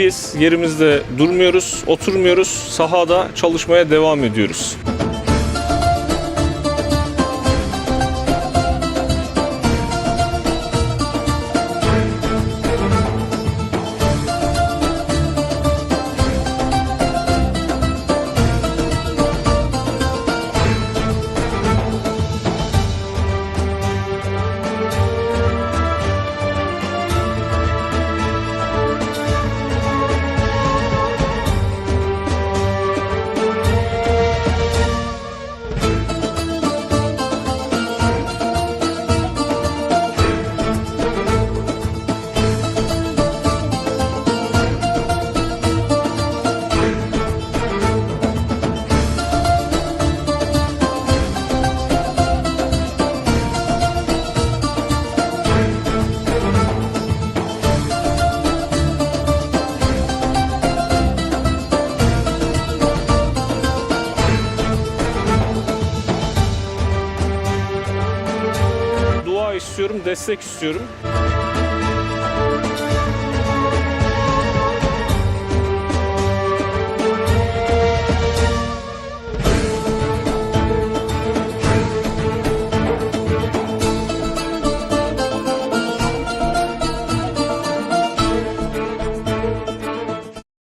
biz yerimizde durmuyoruz, oturmuyoruz. Sahada çalışmaya devam ediyoruz. İstiyorum, destek istiyorum.